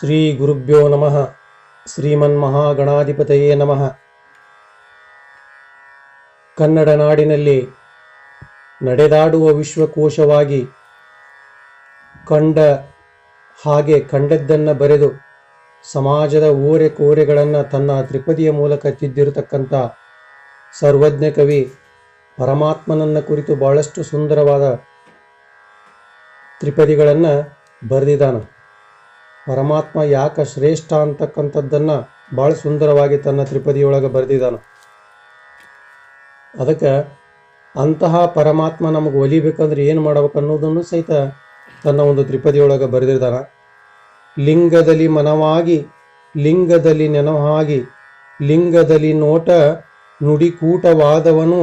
ಶ್ರೀ ಗುರುಭ್ಯೋ ನಮಃ ಶ್ರೀಮನ್ ಶ್ರೀಮನ್ಮಹಾಗಣಾಧಿಪತಯೇ ನಮಃ ಕನ್ನಡ ನಾಡಿನಲ್ಲಿ ನಡೆದಾಡುವ ವಿಶ್ವಕೋಶವಾಗಿ ಕಂಡ ಹಾಗೆ ಕಂಡದ್ದನ್ನು ಬರೆದು ಸಮಾಜದ ಓರೆ ಕೋರೆಗಳನ್ನು ತನ್ನ ತ್ರಿಪದಿಯ ಮೂಲಕ ತಿದ್ದಿರತಕ್ಕಂಥ ಸರ್ವಜ್ಞ ಕವಿ ಪರಮಾತ್ಮನನ್ನ ಕುರಿತು ಬಹಳಷ್ಟು ಸುಂದರವಾದ ತ್ರಿಪದಿಗಳನ್ನು ಬರೆದಿದ್ದಾನೆ. ಪರಮಾತ್ಮ ಯಾಕೆ ಶ್ರೇಷ್ಠ ಅಂತಕ್ಕಂಥದ್ದನ್ನು ಭಾಳ ಸುಂದರವಾಗಿ ತನ್ನ ತ್ರಿಪದಿಯೊಳಗೆ ಬರೆದಿದ್ದಾನೆ ಅದಕ್ಕೆ ಅಂತಹ ಪರಮಾತ್ಮ ನಮಗೆ ಒಲಿಬೇಕಂದ್ರೆ ಏನು ಮಾಡ್ಬೇಕು ಅನ್ನೋದನ್ನು ಸಹಿತ ತನ್ನ ಒಂದು ತ್ರಿಪದಿಯೊಳಗೆ ಬರೆದಿದ್ದಾನೆ ಲಿಂಗದಲ್ಲಿ ಮನವಾಗಿ, ಲಿಂಗದಲ್ಲಿ ನೆನವಾಗಿ, ಲಿಂಗದಲ್ಲಿ ನೋಟ, ನುಡಿಕೂಟವಾದವನು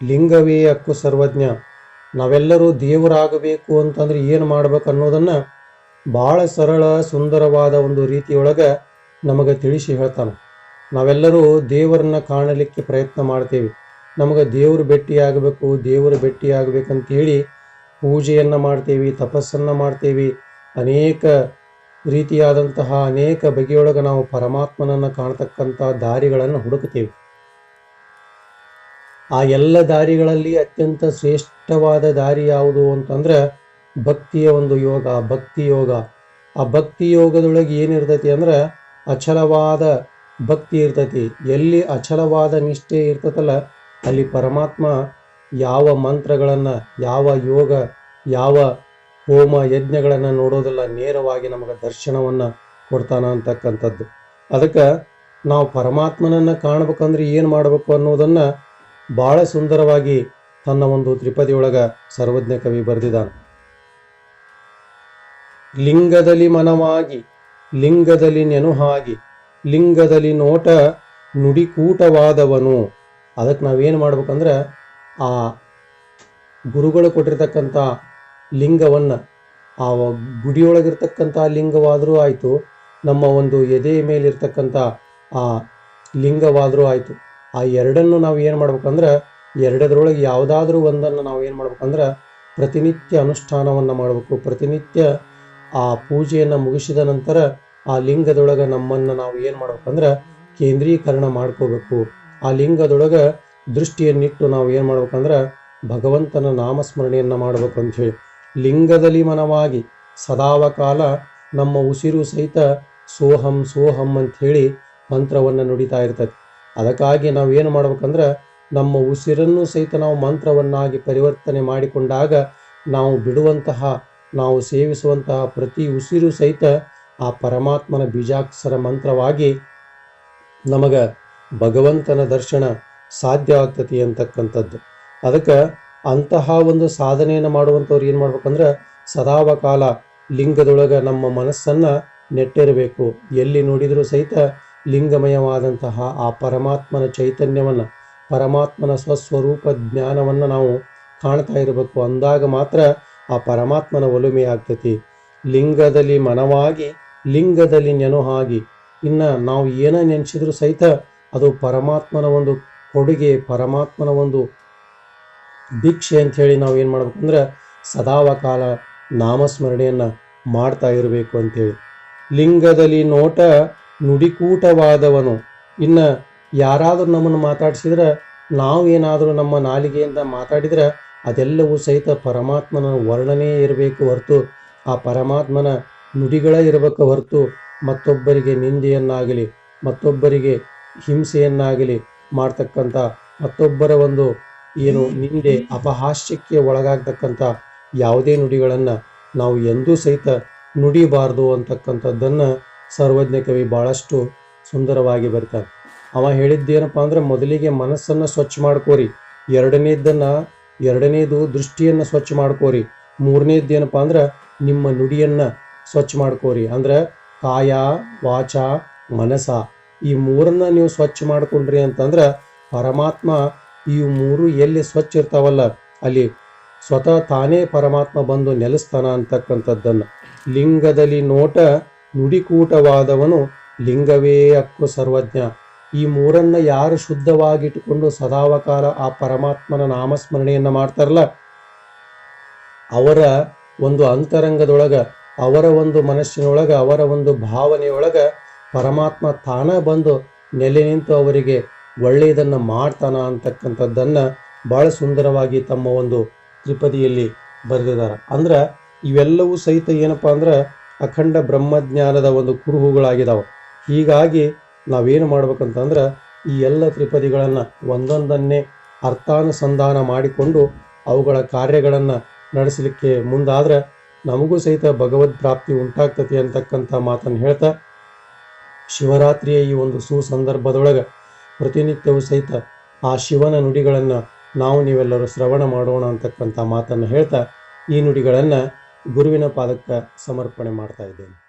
ಲಿಂಗವೇ ಅಕ್ಕು ಸರ್ವಜ್ಞ. ನಾವೆಲ್ಲರೂ ದೇವರಾಗಬೇಕು ಅಂತಂದ್ರೆ ಏನು ಮಾಡ್ಬೇಕು ಅನ್ನೋದನ್ನು ಭಾಳ ಸರಳ, ಸುಂದರವಾದ ಒಂದು ರೀತಿಯೊಳಗೆ ನಮಗೆ ತಿಳಿಸಿ ಹೇಳ್ತಾನೆ. ನಾವೆಲ್ಲರೂ ದೇವರನ್ನ ಕಾಣಲಿಕ್ಕೆ ಪ್ರಯತ್ನ ಮಾಡ್ತೇವೆ. ನಮಗೆ ದೇವರು ಭೇಟಿಯಾಗಬೇಕು ದೇವರು ಭೇಟಿಯಾಗಬೇಕಂತೇಳಿ ಪೂಜೆಯನ್ನು ಮಾಡ್ತೇವೆ, ತಪಸ್ಸನ್ನು ಮಾಡ್ತೇವೆ. ಅನೇಕ ರೀತಿಯಾದಂತಹ ಅನೇಕ ಬಗೆಯೊಳಗೆ ನಾವು ಪರಮಾತ್ಮನನ್ನು ಕಾಣತಕ್ಕಂಥ ದಾರಿಗಳನ್ನು ಹುಡುಕ್ತೇವೆ. ಆ ಎಲ್ಲ ದಾರಿಗಳಲ್ಲಿ ಅತ್ಯಂತ ಶ್ರೇಷ್ಠವಾದ ದಾರಿ ಯಾವುದು ಅಂತಂದ್ರೆ ಭಕ್ತಿಯ ಒಂದು ಯೋಗ, ಭಕ್ತಿ ಯೋಗ. ಆ ಭಕ್ತಿ ಯೋಗದೊಳಗೆ ಏನಿರ್ತೈತಿ ಅಂದ್ರೆ ಅಚಲವಾದ ಭಕ್ತಿ ಇರ್ತೈತಿ. ಎಲ್ಲಿ ಅಚಲವಾದ ನಿಷ್ಠೆ ಇರ್ತೈತಲ್ಲ, ಅಲ್ಲಿ ಪರಮಾತ್ಮ ಯಾವ ಮಂತ್ರಗಳನ್ನು, ಯಾವ ಯೋಗ, ಯಾವ ಹೋಮ ಯಜ್ಞಗಳನ್ನು ನೋಡೋದಿಲ್ಲ ನೇರವಾಗಿ ನಮಗೆ ದರ್ಶನವನ್ನು ಕೊಡ್ತಾನ ಅಂತಕ್ಕಂಥದ್ದು. ಅದಕ್ಕೆ ನಾವು ಪರಮಾತ್ಮನನ್ನು ಕಾಣ್ಬೇಕಂದ್ರೆ ಏನು ಮಾಡಬೇಕು ಅನ್ನೋದನ್ನು ಭಾಳ ಸುಂದರವಾಗಿ ತನ್ನ ಒಂದು ತ್ರಿಪದಿಯೊಳಗೆ ಸರ್ವಜ್ಞ ಕವಿ ಬರೆದಿದ್ದಾನೆ ಲಿಂಗದಲ್ಲಿ ಮನವಾಗಿ, ಲಿಂಗದಲ್ಲಿ ನೆನುಹಾಗಿ, ಲಿಂಗದಲ್ಲಿ ನೋಟ ನುಡಿಕೂಟವಾದವನು. ಅದಕ್ಕೆ ನಾವೇನು ಮಾಡ್ಬೇಕಂದ್ರೆ ಆ ಗುರುಗಳು ಕೊಟ್ಟಿರ್ತಕ್ಕಂಥ ಲಿಂಗವನ್ನು, ಆ ಗುಡಿಯೊಳಗಿರ್ತಕ್ಕಂಥ ಲಿಂಗವಾದರೂ ಆಯಿತು, ನಮ್ಮ ಒಂದು ಎದೆ ಮೇಲಿರ್ತಕ್ಕಂಥ ಆ ಲಿಂಗವಾದರೂ ಆಯಿತು. ಆ ಎರಡನ್ನು ನಾವು ಏನು ಮಾಡ್ಬೇಕಂದ್ರೆ, ಎರಡದ್ರೊಳಗೆ ಯಾವುದಾದ್ರೂ ಒಂದನ್ನು ನಾವು ಏನು ಮಾಡ್ಬೇಕಂದ್ರೆ, ಪ್ರತಿನಿತ್ಯ ಅನುಷ್ಠಾನವನ್ನು ಮಾಡಬೇಕು. ಪ್ರತಿನಿತ್ಯ ಆ ಪೂಜೆಯನ್ನು ಮುಗಿಸಿದ ನಂತರ ಆ ಲಿಂಗದೊಳಗೆ ನಮ್ಮನ್ನು ನಾವು ಏನು ಮಾಡ್ಬೇಕಂದ್ರೆ ಕೇಂದ್ರೀಕರಣ ಮಾಡ್ಕೋಬೇಕು. ಆ ಲಿಂಗದೊಳಗೆ ದೃಷ್ಟಿಯನ್ನಿಟ್ಟು ನಾವು ಏನು ಮಾಡ್ಬೇಕಂದ್ರೆ ಭಗವಂತನ ನಾಮಸ್ಮರಣೆಯನ್ನು ಮಾಡಬೇಕು ಅಂತ ಹೇಳಿ. ಲಿಂಗದಲ್ಲಿ ಮನವಾಗಿ ಸದಾವ ಕಾಲ ನಮ್ಮ ಉಸಿರು ಸಹಿತ ಸೋಹಂ ಸೋಹಂ ಅಂತ ಹೇಳಿ ಮಂತ್ರವನ್ನು ನುಡಿತಾ ಇರ್ತದೆ. ಅದಕ್ಕಾಗಿ ನಾವು ಏನು ಮಾಡ್ಬೇಕಂದ್ರೆ ನಮ್ಮ ಉಸಿರನ್ನು ಸಹಿತ ನಾವು ಮಂತ್ರವನ್ನಾಗಿ ಪರಿವರ್ತನೆ ಮಾಡಿಕೊಂಡಾಗ ನಾವು ಬಿಡುವಂತಹ ನಾವು ಸೇವಿಸುವಂತಹ ಪ್ರತಿ ಉಸಿರು ಸಹಿತ ಆ ಪರಮಾತ್ಮನ ಬೀಜಾಕ್ಷರ ಮಂತ್ರವಾಗಿ ನಮಗೆ ಭಗವಂತನ ದರ್ಶನ ಸಾಧ್ಯ ಆಗ್ತತಿ ಅಂತಕ್ಕಂಥದ್ದು. ಅದಕ್ಕೆ ಅಂತಹ ಒಂದು ಸಾಧನೆಯನ್ನು ಮಾಡುವಂಥವ್ರು ಏನು ಮಾಡ್ಬೇಕಂದ್ರೆ ಸದಾವಕಾಲ ಲಿಂಗದೊಳಗೆ ನಮ್ಮ ಮನಸ್ಸನ್ನು ನೆಟ್ಟಿರಬೇಕು. ಎಲ್ಲಿ ನೋಡಿದರೂ ಸಹಿತ ಲಿಂಗಮಯವಾದಂತಹ ಆ ಪರಮಾತ್ಮನ ಚೈತನ್ಯವನ್ನು, ಪರಮಾತ್ಮನ ಸ್ವಸ್ವರೂಪ ಜ್ಞಾನವನ್ನು ನಾವು ಕಾಣ್ತಾ ಇರಬೇಕು. ಅಂದಾಗ ಮಾತ್ರ ಆ ಪರಮಾತ್ಮನ ಒಲುಮೆ ಆಗ್ತತಿ. ಲಿಂಗದಲ್ಲಿ ಮನವಾಗಿ, ಲಿಂಗದಲ್ಲಿ ನೆನಹಾಗಿ, ಇನ್ನು ನಾವು ಏನ ನೆನೆಸಿದ್ರು ಸಹಿತ ಅದು ಪರಮಾತ್ಮನ ಒಂದು ಕೊಡುಗೆ, ಪರಮಾತ್ಮನ ಒಂದು ಭಿಕ್ಷೆ ಅಂತ ಹೇಳಿ ನಾವು ಏನು ಮಾಡ್ಬೇಕಂದ್ರೆ ಸದಾವ ಕಾಲ ನಾಮಸ್ಮರಣೆಯನ್ನು ಮಾಡ್ತಾ ಇರಬೇಕು ಅಂತೇಳಿ ಲಿಂಗದಲ್ಲಿ ನೋಟ ನುಡಿಕೂಟವಾದವನು, ಇನ್ನು ಯಾರಾದರೂ ನಮ್ಮನ್ನು ಮಾತಾಡಿಸಿದ್ರೆ ನಾವು ಏನಾದರೂ ನಮ್ಮ ನಾಲಿಗೆಯಿಂದ ಮಾತಾಡಿದ್ರೆ ಅದೆಲ್ಲವೂ ಸಹಿತ ಪರಮಾತ್ಮನ ವರ್ಣನೆ ಇರಬೇಕು ಹೊರತು, ಆ ಪರಮಾತ್ಮನ ನುಡಿಗಳೇ ಇರಬೇಕು ಹೊರತು ಮತ್ತೊಬ್ಬರಿಗೆ ನಿಂದೆಯನ್ನಾಗಲಿ, ಮತ್ತೊಬ್ಬರಿಗೆ ಹಿಂಸೆಯನ್ನಾಗಲಿ ಮಾಡ್ತಕ್ಕಂಥ, ಮತ್ತೊಬ್ಬರ ಒಂದು ಏನು ನಿಂದೆ ಅಪಹಾಸ್ಯಕ್ಕೆ ಒಳಗಾಗ್ತಕ್ಕಂಥ ಯಾವುದೇ ನುಡಿಗಳನ್ನು ನಾವು ಎಂದೂ ಸಹಿತ ನುಡಿಬಾರ್ದು ಅಂತಕ್ಕಂಥದ್ದನ್ನು ಸರ್ವಜ್ಞ ಕವಿ ಭಾಳಷ್ಟು ಸುಂದರವಾಗಿ ಬರ್ತಾನೆ. ಅವ ಹೇಳಿದ್ದೇನಪ್ಪ ಅಂದ್ರೆ, ಮೊದಲಿಗೆ ಮನಸ್ಸನ್ನು ಸ್ವಚ್ಛ ಮಾಡ್ಕೋರಿ. ಎರಡನೇದನ್ನು ಎರಡನೇದು ದೃಷ್ಟಿಯನ್ನು ಸ್ವಚ್ಛ ಮಾಡ್ಕೋರಿ. ಏನಪ್ಪ ಅಂದ್ರೆ ನಿಮ್ಮ ನುಡಿಯನ್ನು ಸ್ವಚ್ಛ ಮಾಡ್ಕೋರಿ. ಅಂದ್ರೆ ಕಾಯ, ವಾಚ, ಮನಸ ಈ ಮೂರನ್ನ ನೀವು ಸ್ವಚ್ಛ ಮಾಡ್ಕೊಂಡ್ರಿ ಅಂತಂದ್ರೆ ಪರಮಾತ್ಮ ಈ ಮೂರು ಎಲ್ಲಿ ಸ್ವಚ್ಛ ಇರ್ತಾವಲ್ಲ ಅಲ್ಲಿ ಸ್ವತಃ ತಾನೇ ಪರಮಾತ್ಮ ಬಂದು ನೆಲೆಸ್ತಾನ ಅಂತಕ್ಕಂಥದ್ದನ್ನು. ಲಿಂಗದಲ್ಲಿ ನೋಟ ನುಡಿಕೂಟವಾದವನು ಲಿಂಗವೇ ಅಕ್ಕು ಸರ್ವಜ್ಞ. ಈ ಮೂರನ್ನ ಯಾರು ಶುದ್ಧವಾಗಿಟ್ಟುಕೊಂಡು ಸದಾವಕಾಲ ಆ ಪರಮಾತ್ಮನ ನಾಮಸ್ಮರಣೆಯನ್ನು ಮಾಡ್ತಾರಲ್ಲ, ಅವರ ಒಂದು ಅಂತರಂಗದೊಳಗ, ಅವರ ಒಂದು ಮನಸ್ಸಿನೊಳಗೆ, ಅವರ ಒಂದು ಭಾವನೆಯೊಳಗೆ ಪರಮಾತ್ಮ ತಾನ ಬಂದು ನೆಲೆ ನಿಂತು ಅವರಿಗೆ ಒಳ್ಳೆಯದನ್ನು ಮಾಡ್ತಾನ ಅಂತಕ್ಕಂಥದ್ದನ್ನು ಬಹಳ ಸುಂದರವಾಗಿ ತಮ್ಮ ಒಂದು ತ್ರಿಪದಿಯಲ್ಲಿ ಬರೆದಿದ್ದಾರೆ ಅಂದ್ರೆ ಇವೆಲ್ಲವೂ ಸಹಿತ ಏನಪ್ಪಾ ಅಂದ್ರೆ ಅಖಂಡ ಬ್ರಹ್ಮಜ್ಞಾನದ ಒಂದು ಕುರುಹುಗಳಾಗಿದ್ದಾವೆ ಹೀಗಾಗಿ ನಾವೇನು ಮಾಡ್ಬೇಕಂತಂದ್ರೆ ಈ ಎಲ್ಲ ತ್ರಿಪದಿಗಳನ್ನು ಒಂದೊಂದನ್ನೇ ಅರ್ಥಾನುಸಂಧಾನ ಮಾಡಿಕೊಂಡು ಅವುಗಳ ಕಾರ್ಯಗಳನ್ನು ನಡೆಸಲಿಕ್ಕೆ ಮುಂದಾದ್ರೆ ನಮಗೂ ಸಹಿತ ಭಗವದ್ ಪ್ರಾಪ್ತಿ ಉಂಟಾಗ್ತತಿ ಅಂತಕ್ಕಂಥ ಮಾತನ್ನು ಹೇಳ್ತಾ ಶಿವರಾತ್ರಿಯ ಈ ಒಂದು ಸುಸಂದರ್ಭದೊಳಗೆ ಪ್ರತಿನಿತ್ಯವೂ ಸಹಿತ ಆ ಶಿವನ ನುಡಿಗಳನ್ನು ನಾವು ನೀವೆಲ್ಲರೂ ಶ್ರವಣ ಮಾಡೋಣ ಅಂತಕ್ಕಂಥ ಮಾತನ್ನು ಹೇಳ್ತಾ ಈ ನುಡಿಗಳನ್ನು ಗುರುವಿನ ಪಾದಕ್ಕೆ ಸಮರ್ಪಣೆ ಮಾಡ್ತಾ ಇದ್ದೇನೆ.